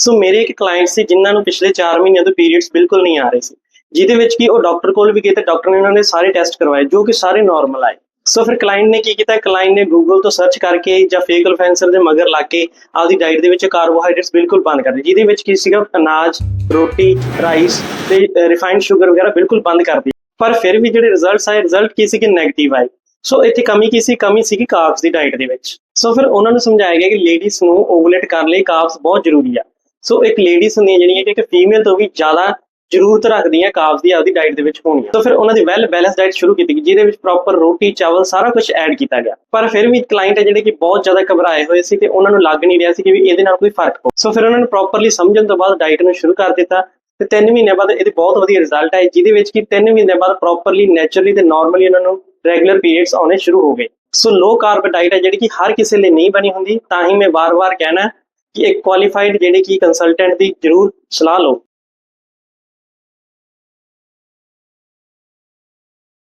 ਸੋ ਮੇਰੇ ਇੱਕ ਕਲਾਇੰਟ ਸੀ, ਜਿਨ੍ਹਾਂ ਨੂੰ ਪਿਛਲੇ 4 ਮਹੀਨਿਆਂ ਤੋਂ ਪੀਰੀਅਡਸ ਬਿਲਕੁਲ ਨਹੀਂ ਆ ਰਹੇ ਸੀ। ਜਿਹਦੇ ਵਿੱਚ ਕਿ ਉਹ ਡਾਕਟਰ ਕੋਲ ਵੀ ਗਏ ਤੇ ਡਾਕਟਰ ਨੇ ਉਹਨਾਂ ਦੇ ਸਾਰੇ ਟੈਸਟ ਕਰਵਾਏ, ਜੋ ਕਿ ਸਾਰੇ ਨਾਰਮਲ ਆਏ। ਸੋ ਫਿਰ ਕਲਾਇੰਟ ਨੇ ਕੀ ਕੀਤਾ? ਕਲਾਇੰਟ ਨੇ ਗੂਗਲ ਤੋਂ ਸਰਚ ਕਰਕੇ ਜਾਂ ਫੇਕ ਇਨਫਲੂਐਂਸਰ ਦੇ ਮਗਰ ਲਾ ਕੇ ਆਪਦੀ ਡਾਈਟ ਦੇ ਵਿੱਚ ਕਾਰਬੋਹਾਈਡਰੇਟਸ ਬਿਲਕੁਲ ਬੰਦ ਕਰ ਦਿੱਤੇ। ਜਿਹਦੇ ਵਿੱਚ ਕੀ ਸੀਗਾ? ਅਨਾਜ, ਰੋਟੀ ਰਾਈਸ ਤੇ ਰਿਫਾਈਨਡ ਸ਼ੂਗਰ ਵਗੈਰਾ ਬਿਲਕੁਲ ਬੰਦ ਕਰ ਦਿੱਤੀ। ਪਰ ਫਿਰ ਵੀ ਜਿਹੜੇ ਰਿਜ਼ਲਟਸ ਆਏ ਰਿਜ਼ਲਟ ਕੀ ਸੀ ਕਿ 네ਗੇਟਿਵ ਆਏ। ਸੋ ਇੱਥੇ ਕਮੀ ਕੀ ਸੀ? ਕਮੀ ਸੀ ਕਿ ਕਾਰਬਸ ਦੀ ਡਾਈਟ ਦੇ ਵਿੱਚ। ਸੋ ਫਿਰ ਉਹਨਾਂ ਨੂੰ ਸਮਝਾਇਆ ਗਿਆ ਕਿ ਲੇਡੀਜ਼ ਨੂੰ ਓਵੂਲੇਟ ਕਰਨ ਲਈ ਕਾਰਬਸ ਬਹੁਤ ਜ਼ਰੂਰੀ ਆ। ਸੋ ਇੱਕ ਲੇਡੀਜ਼ ਹੁੰਦੀਆਂ ਜਿਹੜੀਆਂ ਕਿ ਇੱਕ ਫੀਮੇਲ ਤੋਂ ਵੀ ਜ਼ਿਆਦਾ ਜ਼ਰੂਰਤ ਰੱਖਦੀਆਂ ਕਾਰਬਸ ਦੀ ਆਪਦੀ ਡਾਈਟ ਦੇ ਵਿੱਚ ਹੋਣੀਆਂ। ਸੋ ਫਿਰ ਉਹਨਾਂ ਦੀ ਵੈਲ ਬੈਲੈਂਸ ਡਾਈਟ ਸ਼ੁਰੂ ਕੀਤੀ ਗਈ, ਜਿਹਦੇ ਵਿੱਚ ਪ੍ਰੋਪਰ ਰੋਟੀ, ਚਾਵਲ ਸਾਰਾ ਕੁਝ ਐਡ ਕੀਤਾ ਗਿਆ। ਪਰ ਫਿਰ ਵੀ ਕਲਾਇੰਟ ਹੈ ਜਿਹੜੇ ਕਿ ਬਹੁਤ ਜ਼ਿਆਦਾ ਘਬਰਾਏ ਹੋਏ ਸੀ ਤੇ ਉਹਨਾਂ ਨੂੰ ਲੱਗ ਨਹੀਂ ਰਿਹਾ ਸੀ ਕਿ ਵੀ ਇਹਦੇ ਨਾਲ ਕੋਈ ਫ਼ਰਕ ਪਊ। ਸੋ ਫਿਰ ਉਹਨਾਂ ਨੂੰ ਪ੍ਰੋਪਰਲੀ ਸਮਝਣ ਤੋਂ ਬਾਅਦ ਡਾਈਟ ਨੂੰ ਸ਼ੁਰੂ ਕਰ ਦਿੱਤਾ ਤੇ 3 ਮਹੀਨਿਆਂ ਬਾਅਦ ਇਹਦੇ ਬਹੁਤ ਵਧੀਆ ਰਿਜ਼ਲਟ ਆਏ, ਜਿਹਦੇ ਵਿੱਚ ਕਿ 3 ਮਹੀਨੇ ਬਾਅਦ ਪ੍ਰੋਪਰਲੀ ਨੇਚਰਲੀ ਤੇ ਨਾਰਮਲੀ ਉਹਨਾਂ ਨੂੰ ਰੈਗੂਲਰ ਪੀਰੀਅਡਸ ਆਉਣੇ ਸ਼ੁਰੂ ਹੋ ਗਏ। ਸੋ ਲੋ ਕਾਰਬ ਡਾਈਟ ਹੈ ਜਿਹੜੀ ਕਿ ਹਰ ਕਿਸੇ ਲਈ ਨਹੀਂ ਬਣੀ ਹੁੰਦੀ, ਤਾਂ ਹੀ ਮੈਂ ਵਾਰ-ਵਾਰ ਕਹਿਣਾ ਕਿ ਇੱਕ ਕੁਆਲੀਫਾਈਡ ਜਿਹੜੇ ਕਿ ਕੰਸਲਟੈਂਟ ਦੀ ਜ਼ਰੂਰ ਸਲਾਹ ਲਓ।